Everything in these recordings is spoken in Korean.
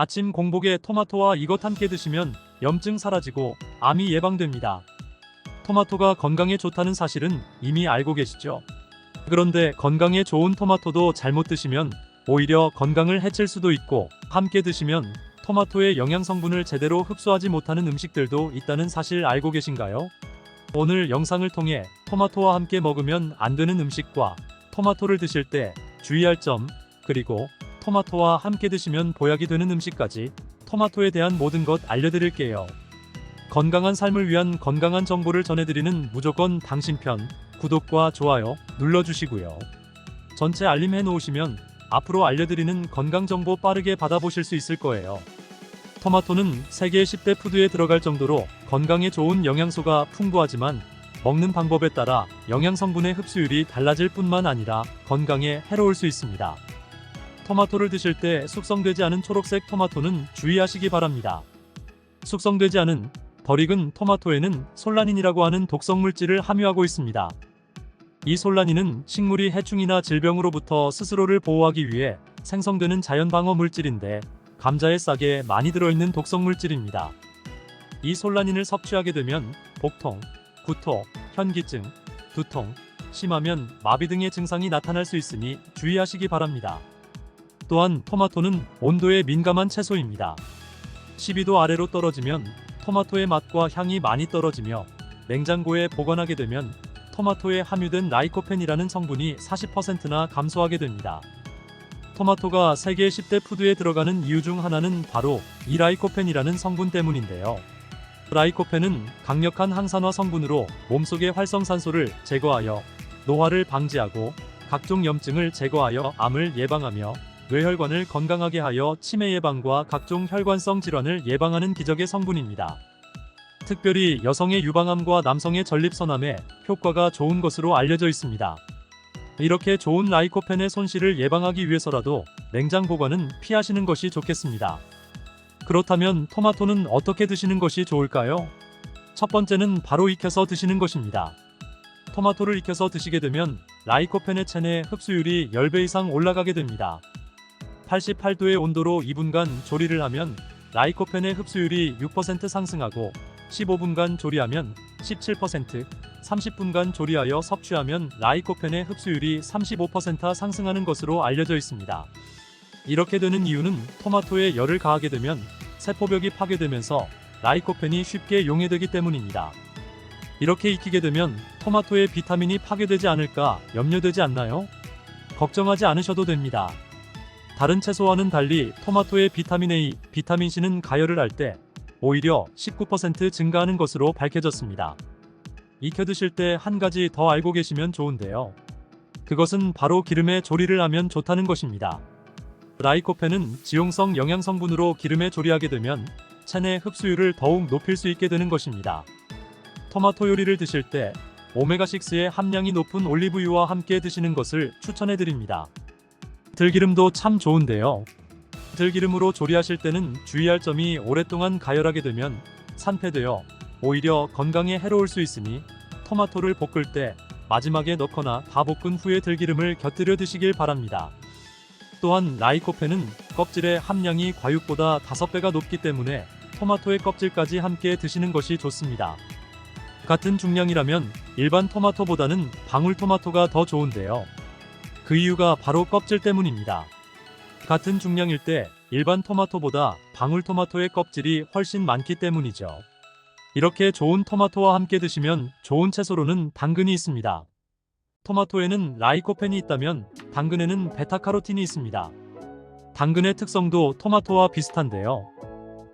아침 공복에 토마토와 이것 함께 드시면 염증 사라지고 암이 예방됩니다. 토마토가 건강에 좋다는 사실은 이미 알고 계시죠? 그런데 건강에 좋은 토마토도 잘못 드시면 오히려 건강을 해칠 수도 있고 함께 드시면 토마토의 영양 성분을 제대로 흡수하지 못하는 음식들도 있다는 사실 알고 계신가요? 오늘 영상을 통해 토마토와 함께 먹으면 안 되는 음식과 토마토를 드실 때 주의할 점, 그리고 토마토와 함께 드시면 보약이 되는 음식까지 토마토에 대한 모든 것 알려드릴게요. 건강한 삶을 위한 건강한 정보를 전해드리는 무조건 당신 편 구독과 좋아요 눌러주시고요. 전체 알림 해놓으시면 앞으로 알려드리는 건강 정보 빠르게 받아보실 수 있을 거예요. 토마토는 세계 10대 푸드에 들어갈 정도로 건강에 좋은 영양소가 풍부하지만 먹는 방법에 따라 영양 성분의 흡수율이 달라질 뿐만 아니라 건강에 해로울 수 있습니다. 토마토를 드실 때 숙성되지 않은 초록색 토마토는 주의하시기 바랍니다. 숙성되지 않은 덜 익은 토마토에는 솔라닌이라고 하는 독성 물질을 함유하고 있습니다. 이 솔라닌은 식물이 해충이나 질병으로부터 스스로를 보호하기 위해 생성되는 자연 방어 물질인데 감자에 싸게 많이 들어있는 독성 물질입니다. 이 솔라닌을 섭취하게 되면 복통, 구토, 현기증, 두통, 심하면 마비 등의 증상이 나타날 수 있으니 주의하시기 바랍니다. 또한 토마토는 온도에 민감한 채소입니다. 12도 아래로 떨어지면 토마토의 맛과 향이 많이 떨어지며 냉장고에 보관하게 되면 토마토에 함유된 라이코펜이라는 성분이 40%나 감소하게 됩니다. 토마토가 세계 10대 푸드에 들어가는 이유 중 하나는 바로 이 라이코펜이라는 성분 때문인데요. 라이코펜은 강력한 항산화 성분으로 몸속의 활성산소를 제거하여 노화를 방지하고 각종 염증을 제거하여 암을 예방하며 뇌혈관을 건강하게 하여 치매 예방과 각종 혈관성 질환을 예방하는 기적의 성분입니다. 특별히 여성의 유방암과 남성의 전립선암에 효과가 좋은 것으로 알려져 있습니다. 이렇게 좋은 라이코펜의 손실을 예방하기 위해서라도 냉장 보관은 피하시는 것이 좋겠습니다. 그렇다면 토마토는 어떻게 드시는 것이 좋을까요? 첫 번째는 바로 익혀서 드시는 것입니다. 토마토를 익혀서 드시게 되면 라이코펜의 체내 흡수율이 10배 이상 올라가게 됩니다. 88도의 온도로 2분간 조리를 하면 라이코펜의 흡수율이 6% 상승하고 15분간 조리하면 17%, 30분간 조리하여 섭취하면 라이코펜의 흡수율이 35% 상승하는 것으로 알려져 있습니다. 이렇게 되는 이유는 토마토에 열을 가하게 되면 세포벽이 파괴되면서 라이코펜이 쉽게 용해되기 때문입니다. 이렇게 익히게 되면 토마토의 비타민이 파괴되지 않을까 염려되지 않나요? 걱정하지 않으셔도 됩니다. 다른 채소와는 달리 토마토의 비타민 A, 비타민 C는 가열을 할 때 오히려 19% 증가하는 것으로 밝혀졌습니다. 익혀 드실 때 한 가지 더 알고 계시면 좋은데요. 그것은 바로 기름에 조리를 하면 좋다는 것입니다. 라이코펜은 지용성 영양 성분으로 기름에 조리하게 되면 체내 흡수율을 더욱 높일 수 있게 되는 것입니다. 토마토 요리를 드실 때 오메가6의 함량이 높은 올리브유와 함께 드시는 것을 추천해 드립니다. 들기름도 참 좋은데요. 들기름으로 조리하실 때는 주의할 점이 오랫동안 가열하게 되면 산패되어 오히려 건강에 해로울 수 있으니 토마토를 볶을 때 마지막에 넣거나 다 볶은 후에 들기름을 곁들여 드시길 바랍니다. 또한 라이코펜은 껍질의 함량이 과육보다 5배가 높기 때문에 토마토의 껍질까지 함께 드시는 것이 좋습니다. 같은 중량이라면 일반 토마토보다는 방울토마토가 더 좋은데요. 그 이유가 바로 껍질 때문입니다. 같은 중량일 때 일반 토마토보다 방울토마토의 껍질이 훨씬 많기 때문이죠. 이렇게 좋은 토마토와 함께 드시면 좋은 채소로는 당근이 있습니다. 토마토에는 라이코펜이 있다면 당근에는 베타카로틴이 있습니다. 당근의 특성도 토마토와 비슷한데요.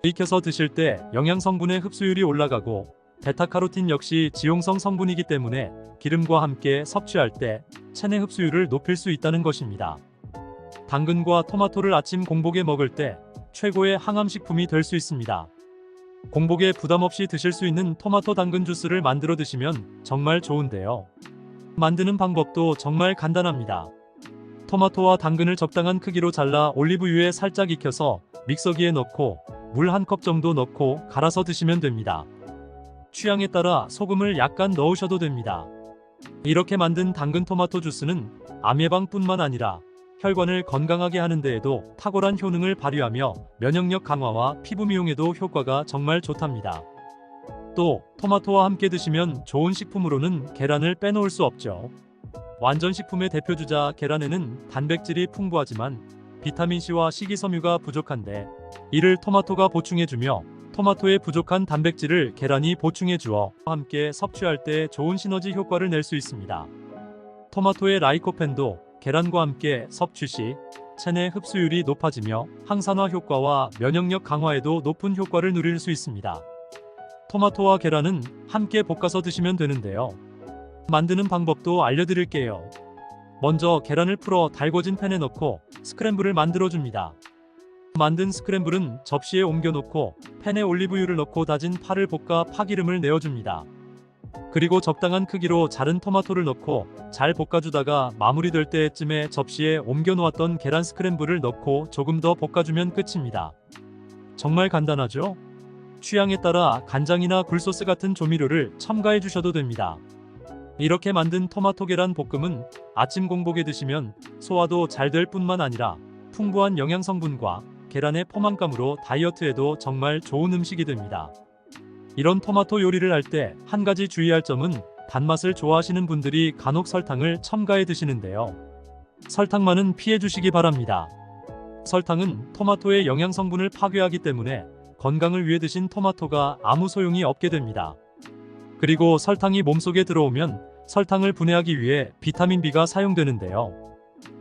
익혀서 드실 때 영양 성분의 흡수율이 올라가고 베타카로틴 역시 지용성 성분이기 때문에 기름과 함께 섭취할 때 체내 흡수율을 높일 수 있다는 것입니다. 당근과 토마토를 아침 공복에 먹을 때 최고의 항암 식품이 될 수 있습니다. 공복에 부담 없이 드실 수 있는 토마토 당근 주스를 만들어 드시면 정말 좋은데요. 만드는 방법도 정말 간단합니다. 토마토와 당근을 적당한 크기로 잘라 올리브유에 살짝 익혀서 믹서기에 넣고 물 한 컵 정도 넣고 갈아서 드시면 됩니다. 취향에 따라 소금을 약간 넣으셔도 됩니다. 이렇게 만든 당근 토마토 주스는 암 예방뿐만 아니라 혈관을 건강하게 하는 데에도 탁월한 효능을 발휘하며 면역력 강화와 피부 미용에도 효과가 정말 좋답니다. 또 토마토와 함께 드시면 좋은 식품으로는 계란을 빼놓을 수 없죠. 완전 식품의 대표 주자 계란에는 단백질이 풍부하지만 비타민C와 식이섬유가 부족한데 이를 토마토가 보충해주며 토마토의 부족한 단백질을 계란이 보충해 주어 함께 섭취할 때 좋은 시너지 효과를 낼 수 있습니다. 토마토의 라이코펜도 계란과 함께 섭취 시 체내 흡수율이 높아지며 항산화 효과와 면역력 강화에도 높은 효과를 누릴 수 있습니다. 토마토와 계란은 함께 볶아서 드시면 되는데요. 만드는 방법도 알려드릴게요. 먼저 계란을 풀어 달궈진 팬에 넣고 스크램블을 만들어 줍니다. 만든 스크램블은 접시에 옮겨놓고 팬에 올리브유를 넣고 다진 파를 볶아 파기름을 내어줍니다. 그리고 적당한 크기로 자른 토마토를 넣고 잘 볶아주다가 마무리될 때쯤에 접시에 옮겨 놓았던 계란 스크램블을 넣고 조금 더 볶아주면 끝입니다. 정말 간단하죠? 취향에 따라 간장이나 굴소스 같은 조미료를 첨가해 주셔도 됩니다. 이렇게 만든 토마토 계란 볶음은 아침 공복에 드시면 소화도 잘 될 뿐만 아니라 풍부한 영양 성분과 계란의 포만감으로 다이어트에도 정말 좋은 음식이 됩니다. 이런 토마토 요리를 할 때 한 가지 주의할 점은 단맛을 좋아하시는 분들이 간혹 설탕을 첨가해 드시는데요. 설탕만은 피해 주시기 바랍니다. 설탕은 토마토의 영양 성분을 파괴하기 때문에 건강을 위해 드신 토마토가 아무 소용이 없게 됩니다. 그리고 설탕이 몸속에 들어오면 설탕을 분해하기 위해 비타민 B가 사용되는데요.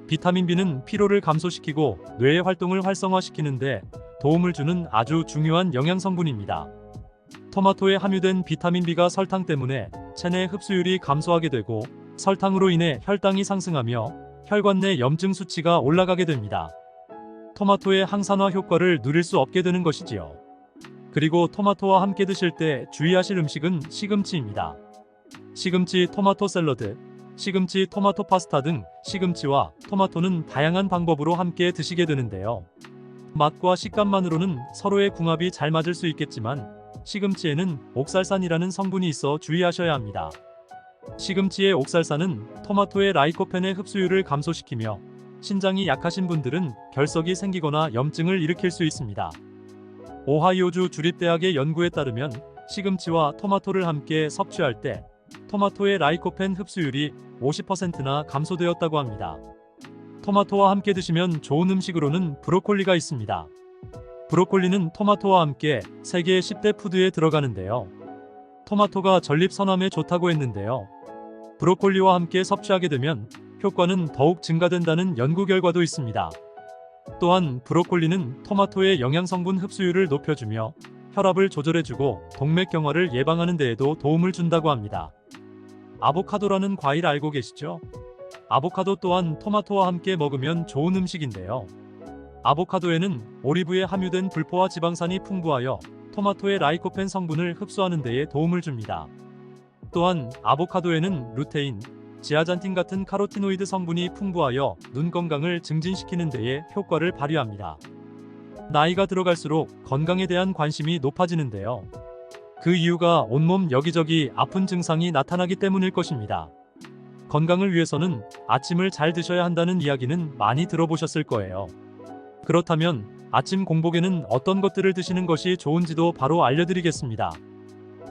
비타민 B는 피로를 감소시키고 뇌의 활동을 활성화시키는데 도움을 주는 아주 중요한 영양 성분입니다. 토마토에 함유된 비타민 B가 설탕 때문에 체내 흡수율이 감소하게 되고 설탕으로 인해 혈당이 상승하며 혈관 내 염증 수치가 올라가게 됩니다. 토마토의 항산화 효과를 누릴 수 없게 되는 것이지요. 그리고 토마토와 함께 드실 때 주의하실 음식은 시금치입니다. 시금치 토마토 샐러드, 시금치 토마토 파스타 등 시금치와 토마토는 다양한 방법으로 함께 드시게 되는데요. 맛과 식감만으로는 서로의 궁합이 잘 맞을 수 있겠지만 시금치에는 옥살산이라는 성분이 있어 주의하셔야 합니다. 시금치의 옥살산은 토마토의 라이코펜의 흡수율을 감소시키며 신장이 약하신 분들은 결석이 생기거나 염증을 일으킬 수 있습니다. 오하이오주 주립대학의 연구에 따르면 시금치와 토마토를 함께 섭취할 때 토마토의 라이코펜 흡수율이 50%나 감소되었다고 합니다. 토마토와 함께 드시면 좋은 음식으로는 브로콜리가 있습니다. 브로콜리는 토마토와 함께 세계 10대 푸드에 들어가는데요. 토마토가 전립선암에 좋다고 했는데요. 브로콜리와 함께 섭취하게 되면 효과는 더욱 증가된다는 연구 결과도 있습니다. 또한 브로콜리는 토마토의 영양 성분 흡수율을 높여주며 혈압을 조절해주고 동맥경화를 예방하는 데에도 도움을 준다고 합니다. 아보카도라는 과일 알고 계시죠? 아보카도 또한 토마토와 함께 먹으면 좋은 음식인데요. 아보카도에는 오리브에 함유된 불포화 지방산이 풍부하여 토마토의 라이코펜 성분을 흡수하는 데에 도움을 줍니다. 또한 아보카도에는 루테인, 지아잔틴 같은 카로티노이드 성분이 풍부하여 눈 건강을 증진시키는 데에 효과를 발휘합니다. 나이가 들어갈수록 건강에 대한 관심이 높아지는데요. 그 이유가 온몸 여기저기 아픈 증상이 나타나기 때문일 것입니다. 건강을 위해서는 아침을 잘 드셔야 한다는 이야기는 많이 들어보셨을 거예요. 그렇다면 아침 공복에는 어떤 것들을 드시는 것이 좋은지도 바로 알려드리겠습니다.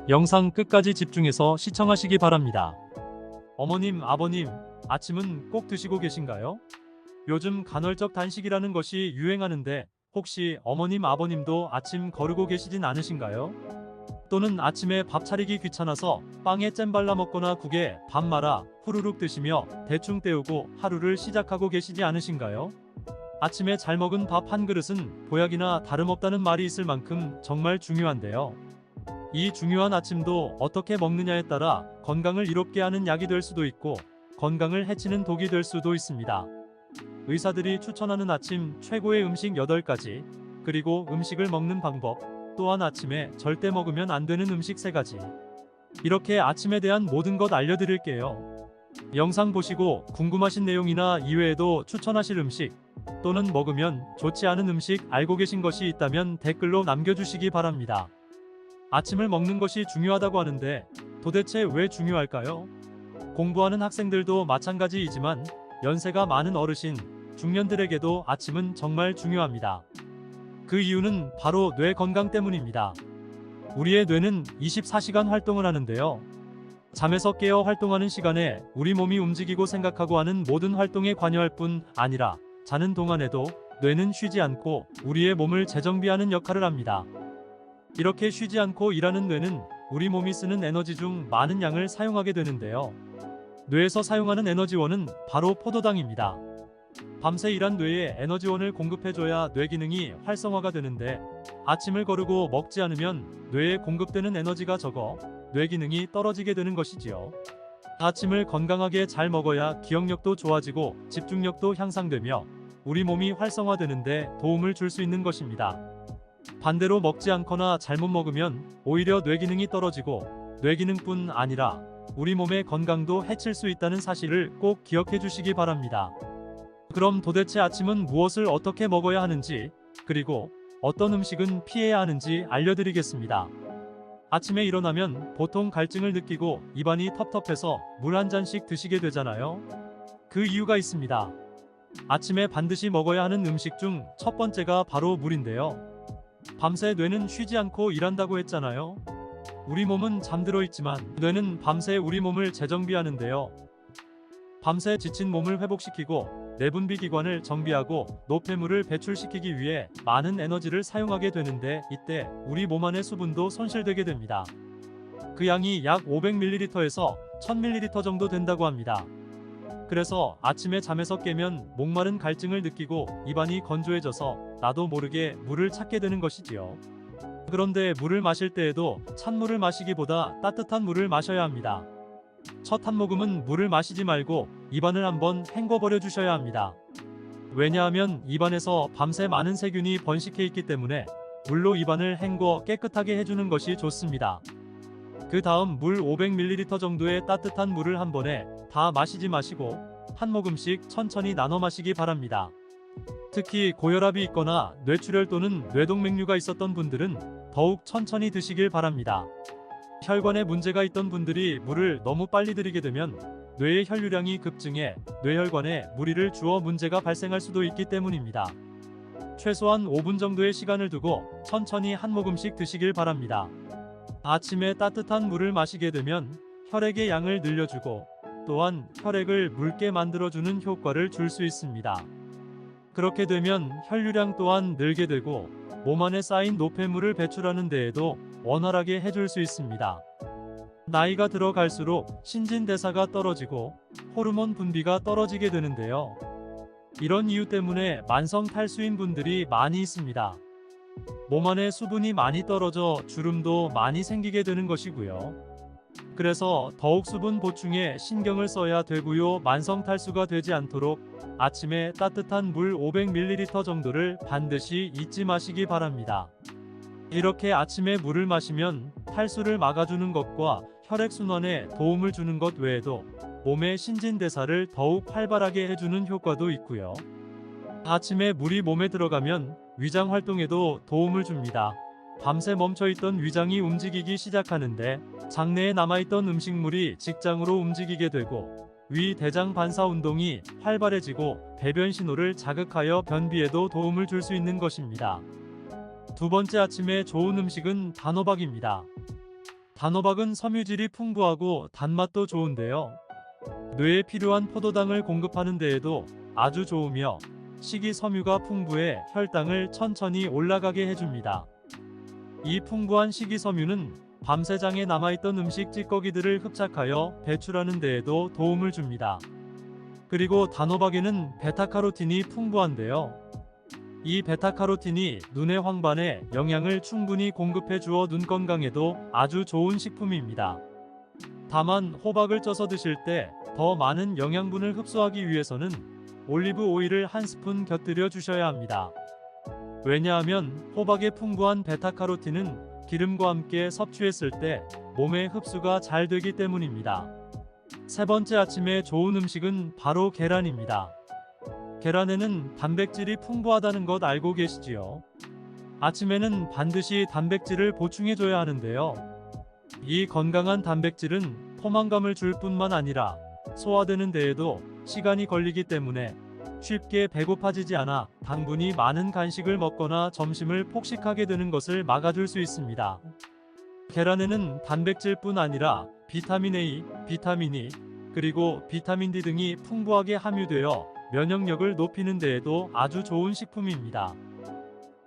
영상 끝까지 집중해서 시청하시기 바랍니다. 어머님, 아버님, 아침은 꼭 드시고 계신가요? 요즘 간헐적 단식이라는 것이 유행하는데 혹시 어머님, 아버님도 아침 거르고 계시진 않으신가요? 또는 아침에 밥 차리기 귀찮아서 빵에 잼 발라 먹거나 국에 밥 말아 후루룩 드시며 대충 때우고 하루를 시작하고 계시지 않으신가요? 아침에 잘 먹은 밥 한 그릇은 보약이나 다름없다는 말이 있을 만큼 정말 중요한데요. 이 중요한 아침도 어떻게 먹느냐에 따라 건강을 이롭게 하는 약이 될 수도 있고 건강을 해치는 독이 될 수도 있습니다. 의사들이 추천하는 아침 최고의 음식 8가지, 그리고 음식을 먹는 방법, 또한 아침에 절대 먹으면 안 되는 음식 3가지. 이렇게 아침에 대한 모든 것 알려드릴게요. 영상 보시고 궁금하신 내용이나 이외에도 추천하실 음식, 또는 먹으면 좋지 않은 음식 알고 계신 것이 있다면 댓글로 남겨주시기 바랍니다. 아침을 먹는 것이 중요하다고 하는데 도대체 왜 중요할까요? 공부하는 학생들도 마찬가지이지만 연세가 많은 어르신, 중년들에게도 아침은 정말 중요합니다. 그 이유는 바로 뇌 건강 때문입니다. 우리의 뇌는 24시간 활동을 하는데요. 잠에서 깨어 활동하는 시간에 우리 몸이 움직이고 생각하고 하는 모든 활동에 관여할 뿐 아니라 자는 동안에도 뇌는 쉬지 않고 우리의 몸을 재정비하는 역할을 합니다. 이렇게 쉬지 않고 일하는 뇌는 우리 몸이 쓰는 에너지 중 많은 양을 사용하게 되는데요. 뇌에서 사용하는 에너지원은 바로 포도당입니다. 밤새 일한 뇌에 에너지원을 공급해줘야 뇌 기능이 활성화가 되는데 아침을 거르고 먹지 않으면 뇌에 공급되는 에너지가 적어 뇌 기능이 떨어지게 되는 것이지요. 아침을 건강하게 잘 먹어야 기억력도 좋아지고 집중력도 향상되며 우리 몸이 활성화되는데 도움을 줄 수 있는 것입니다. 반대로 먹지 않거나 잘못 먹으면 오히려 뇌 기능이 떨어지고 뇌 기능뿐 아니라 우리 몸의 건강도 해칠 수 있다는 사실을 꼭 기억해 주시기 바랍니다. 그럼 도대체 아침은 무엇을 어떻게 먹어야 하는지, 그리고 어떤 음식은 피해야 하는지 알려드리겠습니다. 아침에 일어나면 보통 갈증을 느끼고 입안이 텁텁해서 물 한 잔씩 드시게 되잖아요. 그 이유가 있습니다. 아침에 반드시 먹어야 하는 음식 중 첫 번째가 바로 물인데요. 밤새 뇌는 쉬지 않고 일한다고 했잖아요. 우리 몸은 잠들어 있지만 뇌는 밤새 우리 몸을 재정비하는데요. 밤새 지친 몸을 회복시키고 내분비 기관을 정비하고 노폐물을 배출시키기 위해 많은 에너지를 사용하게 되는데 이때 우리 몸 안의 수분도 손실되게 됩니다. 그 양이 약 500ml에서 1000ml 정도 된다고 합니다. 그래서 아침에 잠에서 깨면 목마른 갈증을 느끼고 입안이 건조해져서 나도 모르게 물을 찾게 되는 것이지요. 그런데 물을 마실 때에도 찬물을 마시기보다 따뜻한 물을 마셔야 합니다. 첫 한 모금은 물을 마시지 말고 입안을 한번 헹궈버려 주셔야 합니다. 왜냐하면 입안에서 밤새 많은 세균이 번식해 있기 때문에 물로 입안을 헹궈 깨끗하게 해주는 것이 좋습니다. 그 다음 물 500ml 정도의 따뜻한 물을 한 번에 다 마시지 마시고 한 모금씩 천천히 나눠 마시기 바랍니다. 특히 고혈압이 있거나 뇌출혈 또는 뇌동맥류가 있었던 분들은 더욱 천천히 드시길 바랍니다. 혈관에 문제가 있던 분들이 물을 너무 빨리 들이게 되면 뇌의 혈류량이 급증해 뇌혈관에 무리를 주어 문제가 발생할 수도 있기 때문입니다. 최소한 5분 정도의 시간을 두고 천천히 한 모금씩 드시길 바랍니다. 아침에 따뜻한 물을 마시게 되면 혈액의 양을 늘려주고 또한 혈액을 묽게 만들어주는 효과를 줄 수 있습니다. 그렇게 되면 혈류량 또한 늘게 되고 몸 안에 쌓인 노폐물을 배출하는 데에도 원활하게 해줄 수 있습니다. 나이가 들어갈수록 신진대사가 떨어지고 호르몬 분비가 떨어지게 되는데요. 이런 이유 때문에 만성 탈수인 분들이 많이 있습니다. 몸 안에 수분이 많이 떨어져 주름도 많이 생기게 되는 것이고요. 그래서 더욱 수분 보충에 신경을 써야 되고요. 만성 탈수가 되지 않도록 아침에 따뜻한 물 500ml 정도를 반드시 잊지 마시기 바랍니다. 이렇게 아침에 물을 마시면 탈수를 막아주는 것과 혈액순환에 도움을 주는 것 외에도 몸의 신진대사를 더욱 활발하게 해주는 효과도 있고요. 아침에 물이 몸에 들어가면 위장 활동에도 도움을 줍니다. 밤새 멈춰있던 위장이 움직이기 시작하는데 장내에 남아있던 음식물이 직장으로 움직이게 되고 위 대장 반사 운동이 활발해지고 배변 신호를 자극하여 변비에도 도움을 줄 수 있는 것입니다. 두 번째 아침에 좋은 음식은 단호박입니다. 단호박은 섬유질이 풍부하고 단맛도 좋은데요. 뇌에 필요한 포도당을 공급하는 데에도 아주 좋으며 식이섬유가 풍부해 혈당을 천천히 올라가게 해줍니다. 이 풍부한 식이섬유는 밤새장에 남아있던 음식 찌꺼기들을 흡착하여 배출하는 데에도 도움을 줍니다. 그리고 단호박에는 베타카로틴이 풍부한데요. 이 베타카로틴이 눈의 황반에 영양을 충분히 공급해 주어 눈 건강에도 아주 좋은 식품입니다. 다만 호박을 쪄서 드실 때 더 많은 영양분을 흡수하기 위해서는 올리브 오일을 한 스푼 곁들여 주셔야 합니다. 왜냐하면 호박의 풍부한 베타카로틴은 기름과 함께 섭취했을 때 몸에 흡수가 잘 되기 때문입니다. 세 번째 아침에 좋은 음식은 바로 계란입니다. 계란에는 단백질이 풍부하다는 것 알고 계시지요? 아침에는 반드시 단백질을 보충해줘야 하는데요. 이 건강한 단백질은 포만감을 줄 뿐만 아니라 소화되는 데에도 시간이 걸리기 때문에 쉽게 배고파지지 않아 당분이 많은 간식을 먹거나 점심을 폭식하게 되는 것을 막아줄 수 있습니다. 계란에는 단백질뿐 아니라 비타민 A, 비타민 E, 그리고 비타민 D 등이 풍부하게 함유되어 면역력을 높이는 데에도 아주 좋은 식품입니다.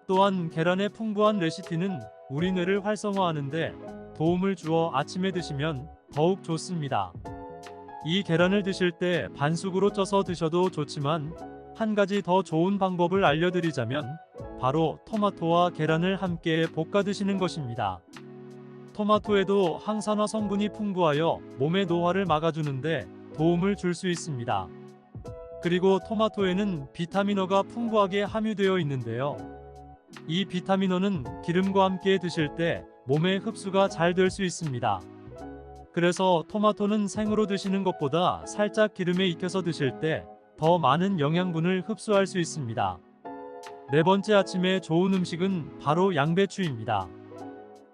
또한 계란의 풍부한 레시틴은 우리 뇌를 활성화하는데 도움을 주어 아침에 드시면 더욱 좋습니다. 이 계란을 드실 때 반숙으로 쪄서 드셔도 좋지만 한 가지 더 좋은 방법을 알려드리자면 바로 토마토와 계란을 함께 볶아 드시는 것입니다. 토마토에도 항산화 성분이 풍부하여 몸의 노화를 막아주는데 도움을 줄 수 있습니다. 그리고 토마토에는 비타민어가 풍부하게 함유되어 있는데요. 이 비타민어는 기름과 함께 드실 때 몸에 흡수가 잘 될 수 있습니다. 그래서 토마토는 생으로 드시는 것보다 살짝 기름에 익혀서 드실 때 더 많은 영양분을 흡수할 수 있습니다. 네 번째 아침에 좋은 음식은 바로 양배추입니다.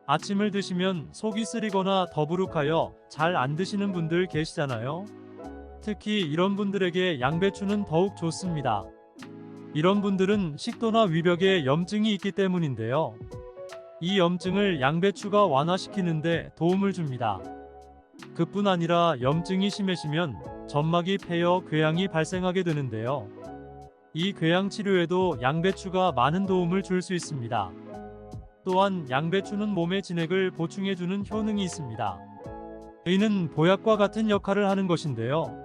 아침을 드시면 속이 쓰리거나 더부룩하여 잘 안 드시는 분들 계시잖아요. 특히 이런 분들에게 양배추는 더욱 좋습니다. 이런 분들은 식도나 위벽에 염증이 있기 때문인데요. 이 염증을 양배추가 완화시키는데 도움을 줍니다. 그뿐 아니라 염증이 심해지면 점막이 패여 궤양이 발생하게 되는데요. 이 궤양 치료에도 양배추가 많은 도움을 줄 수 있습니다. 또한 양배추는 몸의 진액을 보충해주는 효능이 있습니다. 이는 보약과 같은 역할을 하는 것인데요.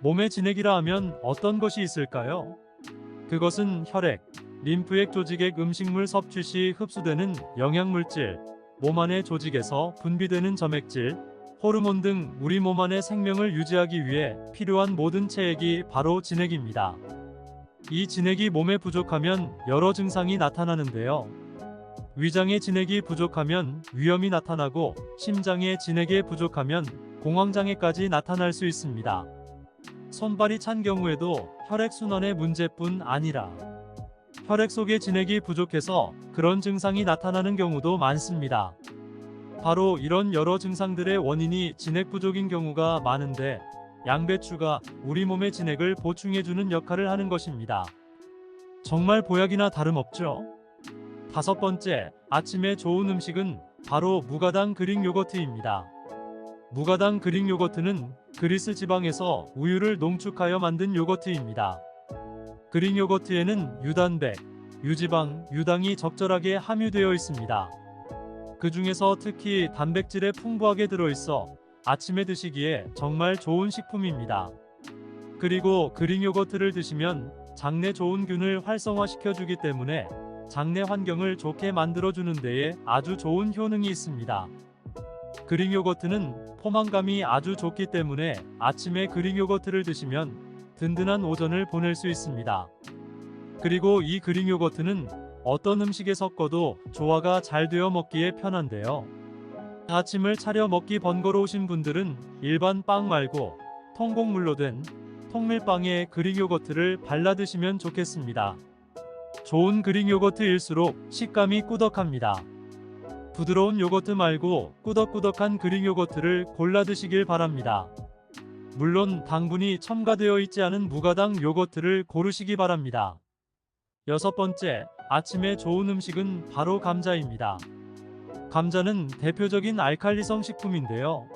몸의 진액이라 하면 어떤 것이 있을까요? 그것은 혈액, 림프액 조직액 음식물 섭취 시 흡수되는 영양물질, 몸 안의 조직에서 분비되는 점액질, 호르몬 등 우리 몸 안의 생명을 유지하기 위해 필요한 모든 체액이 바로 진액입니다. 이 진액이 몸에 부족하면 여러 증상이 나타나는데요. 위장의 진액이 부족하면 위염이 나타나고 심장의 진액이 부족하면 공황장애까지 나타날 수 있습니다. 손발이 찬 경우에도 혈액순환의 문제뿐 아니라 혈액 속의 진액이 부족해서 그런 증상이 나타나는 경우도 많습니다. 바로 이런 여러 증상들의 원인이 진액 부족인 경우가 많은데 양배추가 우리 몸의 진액을 보충해주는 역할을 하는 것입니다. 정말 보약이나 다름없죠? 다섯 번째, 아침에 좋은 음식은 바로 무가당 그릭 요거트입니다. 무가당 그릭 요거트는 그리스 지방에서 우유를 농축하여 만든 요거트입니다. 그릭 요거트에는 유단백, 유지방, 유당이 적절하게 함유되어 있습니다. 그 중에서 특히 단백질에 풍부하게 들어있어 아침에 드시기에 정말 좋은 식품입니다. 그리고 그릭 요거트를 드시면 장내 좋은 균을 활성화시켜 주기 때문에 장내 환경을 좋게 만들어 주는 데에 아주 좋은 효능이 있습니다. 그릭 요거트는 포만감이 아주 좋기 때문에 아침에 그릭 요거트를 드시면 든든한 오전을 보낼 수 있습니다. 그리고 이 그릭 요거트는 어떤 음식에 섞어도 조화가 잘 되어 먹기에 편한데요. 아침을 차려 먹기 번거로우신 분들은 일반 빵 말고 통곡물로 된 통밀빵에 그릭 요거트를 발라 드시면 좋겠습니다. 좋은 그릭 요거트일수록 식감이 꾸덕합니다. 부드러운 요거트 말고 꾸덕꾸덕한 그릭 요거트를 골라 드시길 바랍니다. 물론 당분이 첨가되어 있지 않은 무가당 요거트를 고르시기 바랍니다. 여섯 번째, 아침에 좋은 음식은 바로 감자입니다. 감자는 대표적인 알칼리성 식품인데요.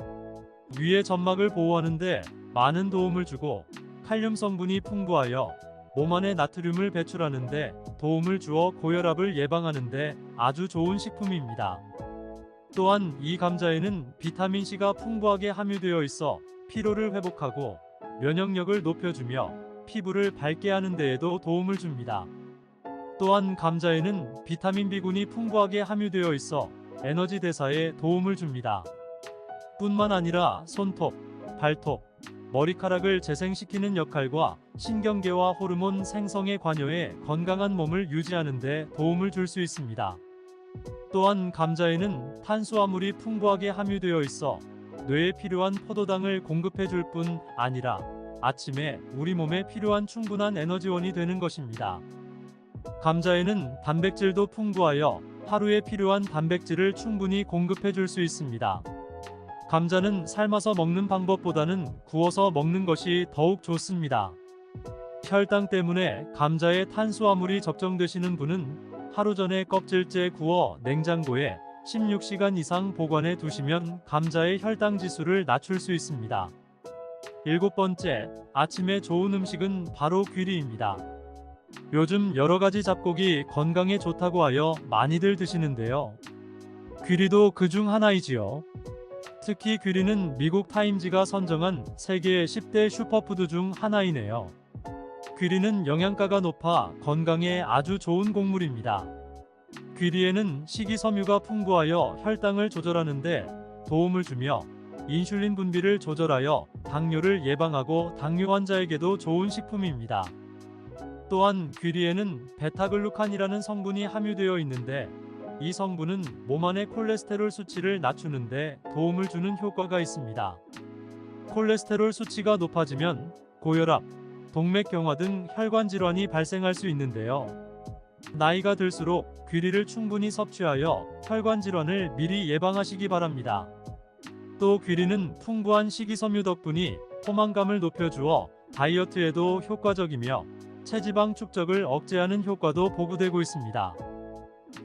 위의 점막을 보호하는데 많은 도움을 주고 칼륨 성분이 풍부하여 몸 안에 나트륨을 배출하는데 도움을 주어 고혈압을 예방하는데 아주 좋은 식품입니다. 또한 이 감자에는 비타민C가 풍부하게 함유되어 있어 피로를 회복하고 면역력을 높여주며 피부를 밝게 하는 데에도 도움을 줍니다. 또한 감자에는 비타민 B군이 풍부하게 함유되어 있어 에너지 대사에 도움을 줍니다. 뿐만 아니라 손톱, 발톱, 머리카락을 재생시키는 역할과 신경계와 호르몬 생성에 관여해 건강한 몸을 유지하는 데 도움을 줄 수 있습니다. 또한 감자에는 탄수화물이 풍부하게 함유되어 있어 뇌에 필요한 포도당을 공급해 줄 뿐 아니라 아침에 우리 몸에 필요한 충분한 에너지원이 되는 것입니다. 감자에는 단백질도 풍부하여 하루에 필요한 단백질을 충분히 공급해 줄 수 있습니다. 감자는 삶아서 먹는 방법보다는 구워서 먹는 것이 더욱 좋습니다. 혈당 때문에 감자에 탄수화물이 적정되시는 분은 하루 전에 껍질째 구워 냉장고에 16시간 이상 보관해 두시면 감자의 혈당 지수를 낮출 수 있습니다. 일곱 번째, 아침에 좋은 음식은 바로 귀리입니다. 요즘 여러 가지 잡곡이 건강에 좋다고 하여 많이들 드시는데요. 귀리도 그중 하나이지요. 특히 귀리는 미국 타임지가 선정한 세계 10대 슈퍼푸드 중 하나이네요. 귀리는 영양가가 높아 건강에 아주 좋은 곡물입니다. 귀리에는 식이섬유가 풍부하여 혈당을 조절하는데 도움을 주며 인슐린 분비를 조절하여 당뇨를 예방하고 당뇨 환자에게도 좋은 식품입니다. 또한 귀리에는 베타글루칸이라는 성분이 함유되어 있는데 이 성분은 몸 안의 콜레스테롤 수치를 낮추는데 도움을 주는 효과가 있습니다. 콜레스테롤 수치가 높아지면 고혈압, 동맥경화 등 혈관 질환이 발생할 수 있는데요. 나이가 들수록 귀리를 충분히 섭취하여 혈관 질환을 미리 예방하시기 바랍니다. 또 귀리는 풍부한 식이섬유 덕분이 포만감을 높여주어 다이어트에도 효과적이며 체지방 축적을 억제하는 효과도 보고되고 있습니다.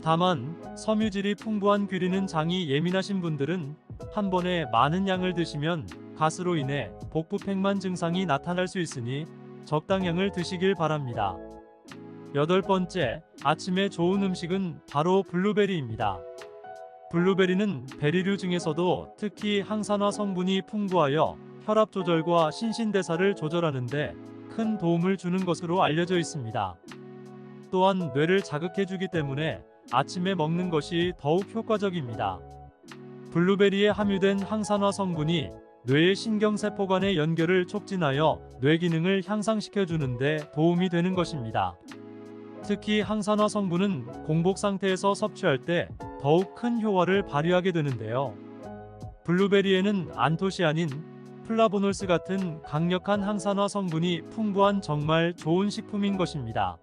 다만 섬유질이 풍부한 귀리는 장이 예민하신 분들은 한 번에 많은 양을 드시면 가스로 인해 복부팽만 증상이 나타날 수 있으니 적당량을 드시길 바랍니다. 여덟 번째, 아침에 좋은 음식은 바로 블루베리입니다. 블루베리는 베리류 중에서도 특히 항산화 성분이 풍부하여 혈압 조절과 신신대사를 조절하는데 큰 도움을 주는 것으로 알려져 있습니다. 또한 뇌를 자극해주기 때문에 아침에 먹는 것이 더욱 효과적입니다. 블루베리에 함유된 항산화 성분이 뇌의 신경세포 간의 연결을 촉진하여 뇌 기능을 향상시켜주는데 도움이 되는 것입니다. 특히 항산화 성분은 공복 상태에서 섭취할 때 더욱 큰 효과를 발휘하게 되는데요. 블루베리에는 안토시아닌, 플라보놀스 같은 강력한 항산화 성분이 풍부한 정말 좋은 식품인 것입니다.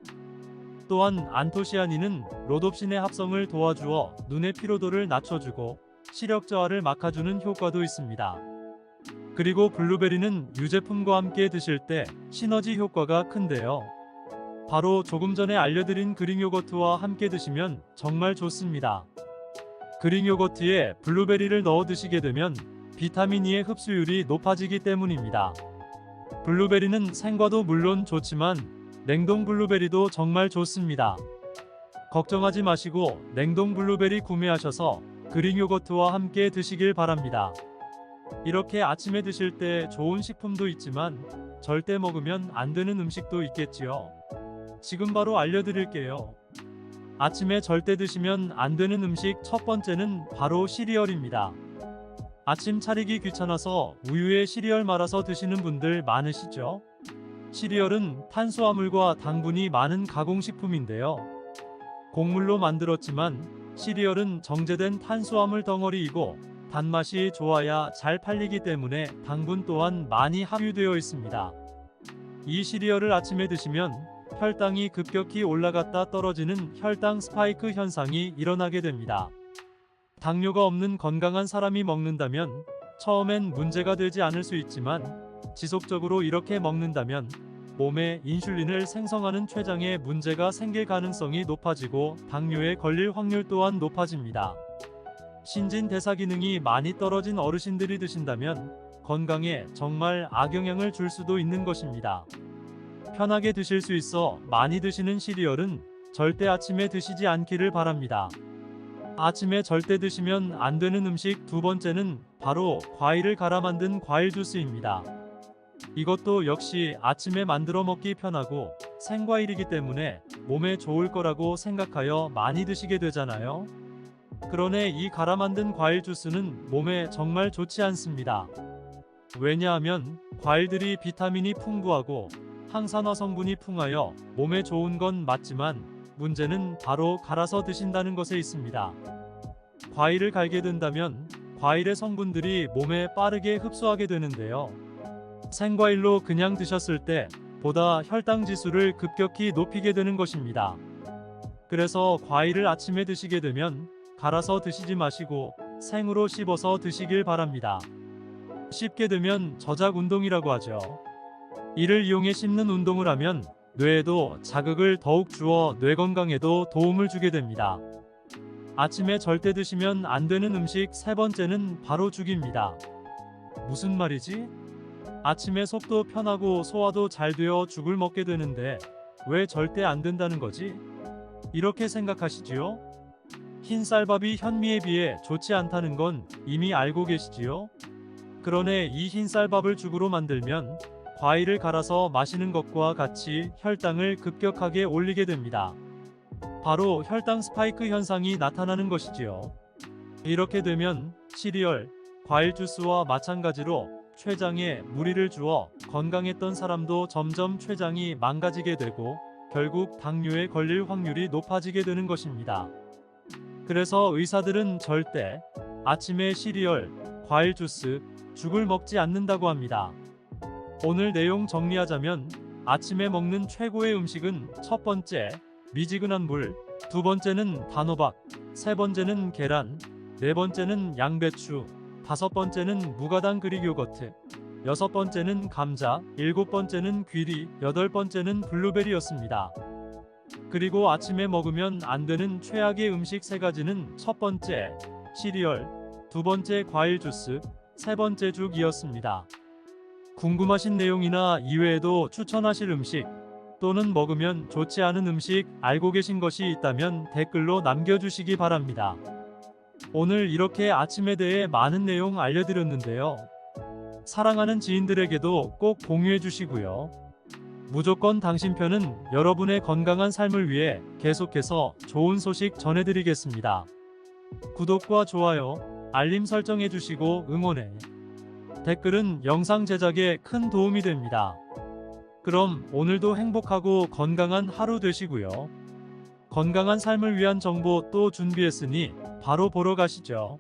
또한 안토시아닌은 로놉신의 합성을 도와주어 눈의 피로도를 낮춰주고 시력 저하를 막아주는 효과도 있습니다. 그리고 블루베리는 유제품과 함께 드실 때 시너지 효과가 큰데요. 바로 조금 전에 알려드린 그릭 요거트와 함께 드시면 정말 좋습니다. 그릭 요거트에 블루베리를 넣어 드시게 되면 비타민 E의 흡수율이 높아지기 때문입니다. 블루베리는 생과도 물론 좋지만 냉동 블루베리도 정말 좋습니다. 걱정하지 마시고 냉동 블루베리 구매하셔서 그릭 요거트와 함께 드시길 바랍니다. 이렇게 아침에 드실 때 좋은 식품도 있지만 절대 먹으면 안 되는 음식도 있겠지요. 지금 바로 알려드릴게요. 아침에 절대 드시면 안 되는 음식 첫 번째는 바로 시리얼입니다. 아침 차리기 귀찮아서 우유에 시리얼 말아서 드시는 분들 많으시죠? 시리얼은 탄수화물과 당분이 많은 가공식품인데요. 곡물로 만들었지만 시리얼은 정제된 탄수화물 덩어리이고 단맛이 좋아야 잘 팔리기 때문에 당분 또한 많이 함유되어 있습니다. 이 시리얼을 아침에 드시면 혈당이 급격히 올라갔다 떨어지는 혈당 스파이크 현상이 일어나게 됩니다. 당뇨가 없는 건강한 사람이 먹는다면 처음엔 문제가 되지 않을 수 있지만 지속적으로 이렇게 먹는다면 몸에 인슐린을 생성하는 췌장에 문제가 생길 가능성이 높아지고 당뇨에 걸릴 확률 또한 높아집니다. 신진 대사 기능이 많이 떨어진 어르신들이 드신다면 건강에 정말 악영향을 줄 수도 있는 것입니다. 편하게 드실 수 있어 많이 드시는 시리얼은 절대 아침에 드시지 않기를 바랍니다. 아침에 절대 드시면 안 되는 음식 두 번째는 바로 과일을 갈아 만든 과일 주스입니다. 이것도 역시 아침에 만들어 먹기 편하고 생과일이기 때문에 몸에 좋을 거라고 생각하여 많이 드시게 되잖아요. 그러네 이 갈아 만든 과일 주스는 몸에 정말 좋지 않습니다. 왜냐하면 과일들이 비타민이 풍부하고 항산화 성분이 풍하여 몸에 좋은 건 맞지만 문제는 바로 갈아서 드신다는 것에 있습니다. 과일을 갈게 된다면 과일의 성분들이 몸에 빠르게 흡수하게 되는데요. 생과일로 그냥 드셨을 때 보다 혈당 지수를 급격히 높이게 되는 것입니다. 그래서 과일을 아침에 드시게 되면 갈아서 드시지 마시고 생으로 씹어서 드시길 바랍니다. 씹게 되면 저작 운동이라고 하죠. 이를 이용해 씹는 운동을 하면 뇌에도 자극을 더욱 주어 뇌 건강에도 도움을 주게 됩니다. 아침에 절대 드시면 안 되는 음식 세 번째는 바로 죽입니다. 무슨 말이지? 아침에 속도 편하고 소화도 잘 되어 죽을 먹게 되는데 왜 절대 안 된다는 거지? 이렇게 생각하시지요? 흰 쌀밥이 현미에 비해 좋지 않다는 건 이미 알고 계시지요? 그러네 이 흰 쌀밥을 죽으로 만들면 과일을 갈아서 마시는 것과 같이 혈당을 급격하게 올리게 됩니다. 바로 혈당 스파이크 현상이 나타나는 것이지요. 이렇게 되면 시리얼, 과일 주스와 마찬가지로 췌장에 무리를 주어 건강했던 사람도 점점 췌장이 망가지게 되고 결국 당뇨에 걸릴 확률이 높아지게 되는 것입니다. 그래서 의사들은 절대 아침에 시리얼, 과일 주스, 죽을 먹지 않는다고 합니다. 오늘 내용 정리하자면 아침에 먹는 최고의 음식은 첫 번째, 미지근한 물, 두 번째는 단호박, 세 번째는 계란, 네 번째는 양배추, 다섯 번째는 무가당 그릭 요거트, 여섯 번째는 감자, 일곱 번째는 귀리, 여덟 번째는 블루베리였습니다. 그리고 아침에 먹으면 안 되는 최악의 음식 세 가지는 첫 번째, 시리얼, 두 번째 과일 주스, 세 번째 죽이었습니다. 궁금하신 내용이나 이외에도 추천하실 음식 또는 먹으면 좋지 않은 음식 알고 계신 것이 있다면 댓글로 남겨주시기 바랍니다. 오늘 이렇게 아침에 대해 많은 내용 알려드렸는데요. 사랑하는 지인들에게도 꼭 공유해 주시고요. 무조건 당신 편은 여러분의 건강한 삶을 위해 계속해서 좋은 소식 전해드리겠습니다. 구독과 좋아요, 알림 설정해 주시고 응원해. 댓글은 영상 제작에 큰 도움이 됩니다. 그럼 오늘도 행복하고 건강한 하루 되시고요. 건강한 삶을 위한 정보 또 준비했으니 바로 보러 가시죠.